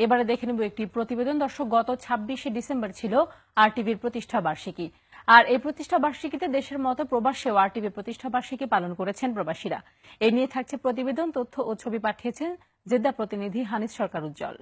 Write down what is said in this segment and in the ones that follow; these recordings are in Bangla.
এবারে দেখে নেব একটি প্রতিবেদন। দর্শক, গত ছাব্বিশে ডিসেম্বর ছিল আর টিভির প্রতিষ্ঠা বার্ষিকী। আর এই প্রতিষ্ঠা বার্ষিকীতে দেশের মতো প্রবাসেও আর টিভি প্রতিষ্ঠা বার্ষিকী পালন করেছেন প্রবাসীরা। এ নিয়ে থাকছে প্রতিবেদন, তথ্য ও ছবি পাঠিয়েছেন জেদ্দা প্রতিনিধি হানিস সরকার উজ্জ্বল।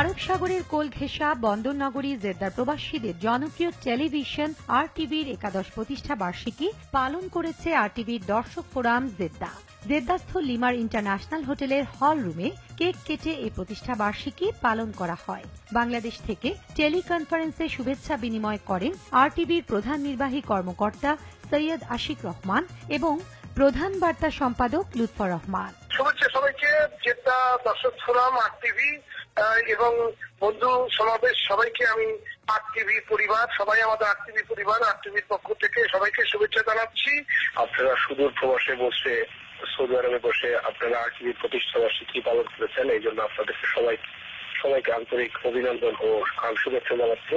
আরব সাগরের কোল ঘেঁষা বন্দরনগরী জেদ্দার প্রবাসীদের জনপ্রিয় টেলিভিশন আর টিভির একাদশ প্রতিষ্ঠা বার্ষিকী পালন করেছে আর টিভির দর্শক ফোরাম জেদ্দা। জেদ্দাস্থ লিমার ইন্টারন্যাশনাল হোটেলের হল রুমে কেক কেটে এই প্রতিষ্ঠা বার্ষিকী পালন করা হয়। বাংলাদেশ থেকে টেলিকনফারেন্সে শুভেচ্ছা বিনিময় করেন আর টিভির প্রধান নির্বাহী কর্মকর্তা সৈয়দ আশিক রহমান এবং প্রধান বার্তা সম্পাদক লুৎফর রহমান। শুভেচ্ছা যেটা দর্শক ফোরাম আর টিভি এবং বন্ধু সমাবেশ, সবাইকে আমি আর টিভি পরিবার, সবাই আমাদের আর টিভি পরিবার আর টিভির পক্ষ থেকে সবাইকে শুভেচ্ছা জানাচ্ছি। আপনারা সুদূর প্রবাসে বসে, সৌদি আরবে বসে আপনারা আর টিভির প্রতিষ্ঠা বার্ষিকী পালন করেছেন, এই জন্য আপনাদেরকে সবাই সবাইকে আন্তরিক অভিনন্দন ও শুভেচ্ছা জানাচ্ছি।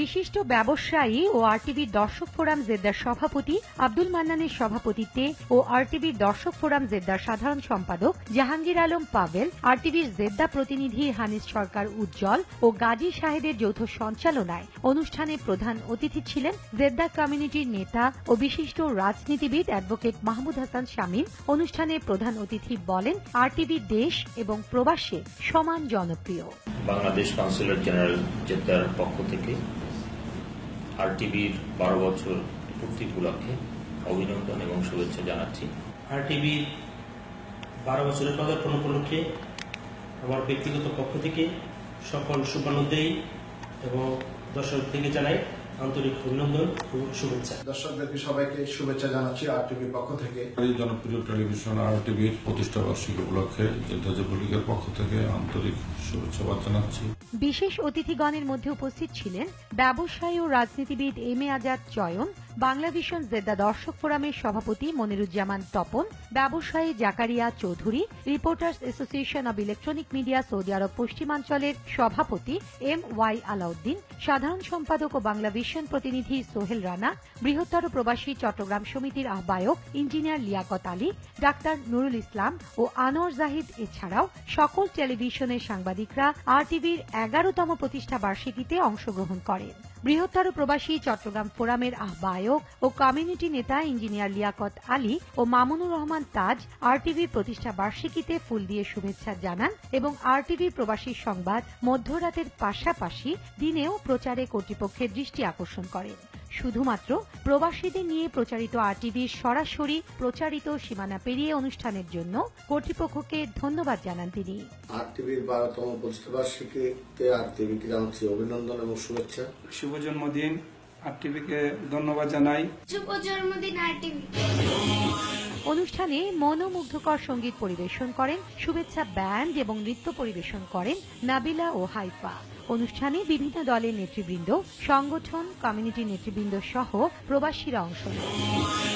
বিশিষ্ট ব্যবসায়ী ও আরটিভির দর্শক ফোরাম জেদ্দার সভাপতি আব্দুল মান্নানের সভাপতিত্বে ও আরটিভির দর্শক ফোরাম জেদ্দার সাধারণ সম্পাদক জাহাঙ্গীর আলম পাভেল আরটিভির জেদ্দা প্রতিনিধি হানিস সরকার উজ্জ্বল ও গাজী সাহেদের যৌথ সঞ্চালনায় অনুষ্ঠানে প্রধান অতিথি ছিলেন জেদ্দা কমিউনিটির নেতা ও বিশিষ্ট রাজনীতিবিদ অ্যাডভোকেট মাহমুদ হাসান শামীম। অনুষ্ঠানে প্রধান অতিথি বলেন, আরটিভি দেশ এবং প্রবাসে সমান জনপ্রিয়। বাংলাদেশ কাউন্সিলর জেনারেল জেদ্দার পক্ষ থেকে আর টিভির বারো বছর পূর্তি উপলক্ষে অভিনন্দন এবং শুভেচ্ছা জানাচ্ছি। আর টিভির বারো বছরের পদার্পণ উপলক্ষে আমার ব্যক্তিগত পক্ষ থেকে সকল শুভানুদ্দেয়ী এবং দর্শক থেকে জানাই আন্তরিক অভিনন্দন ও শুভেচ্ছা। দর্শকদেরকে সবাইকে শুভেচ্ছা জানাচ্ছি আর টিভির পক্ষ থেকে। এই জনপ্রিয় টেলিভিশন আর টিভির প্রতিষ্ঠা বার্ষিকী উপলক্ষে যুবলীগের পক্ষ থেকে আন্তরিক শুভেচ্ছা জানাচ্ছি। বিশেষ অতিথিগণের মধ্যে উপস্থিত ছিলেন ব্যবসায়ী ও রাজনীতিবিদ এম এ আজাদ চয়ন বাংলাভিশন জেদ্দা দর্শক ফোরামের সভাপতি মনিরুজ্জামান তপন, ব্যবসায়ী Zakaria Chowdhury, reporters association of electronic media Saudi Arab পশ্চিমাঞ্চলের সভাপতি এম ওয়াই আলাউদ্দিন, সাধারণ সম্পাদক ও বাংলাভিশন প্রতিনিধি সোহেল রানা, বৃহত্তর প্রবাসী চট্টগ্রাম সমিতির আহ্বায়ক ইঞ্জিনিয়ার লিয়াকত আলী, ডাক্তার নুরুল ইসলাম ও আনোয়ার জাহিদ এছাড়াও সকল টেলিভিশনের সাংবাদিকরা আর টিভির এগারোতম প্রতিষ্ঠা বার্ষিকীতে অংশগ্রহণ করেন। বৃহত্তর প্রবাসী চট্টগ্রাম ফোরামের আহ্বায়ক ও কমিউনিটি নেতা ইঞ্জিনিয়ার লিয়াকত আলী ও মামুনুর রহমান তাজ আরটিভি প্রতিষ্ঠা বার্ষিকীতে ফুল দিয়ে শুভেচ্ছা জানান এবং আরটিভি প্রবাসী সংবাদ মধ্যরাতের পাশাপাশি দিনেও প্রচারে কর্তৃপক্ষের দৃষ্টি আকর্ষণ করেন। শুধুমাত্র প্রবাসীদের নিয়ে প্রচারিত আরটিভির সরাসরি প্রচারিত সীমানা পেরিয়ে অনুষ্ঠানের জন্য কর্তৃপক্ষকে ধন্যবাদ জানান তিনি। আর টিভির বারোতম প্রতিষ্ঠাবার্ষিকীতে আর টিভিকে জানাচ্ছি অভিনন্দন এবং শুভেচ্ছা। শুভ জন্মদিন। আর টিভিকে ধন্যবাদ জানাই। শুভ জন্মদিন আর টিভি অনুষ্ঠানে মনোমুগ্ধকর সংগীত পরিবেশন করেন শুভেচ্ছা ব্যান্ড এবং নৃত্য পরিবেশন করেন নাবিলা ও হাইফা। অনুষ্ঠানে বিভিন্ন দলের নেতৃবৃন্দ সংগঠন কমিউনিটি নেতৃবৃন্দ সহ প্রবাসীরা অংশ নেন।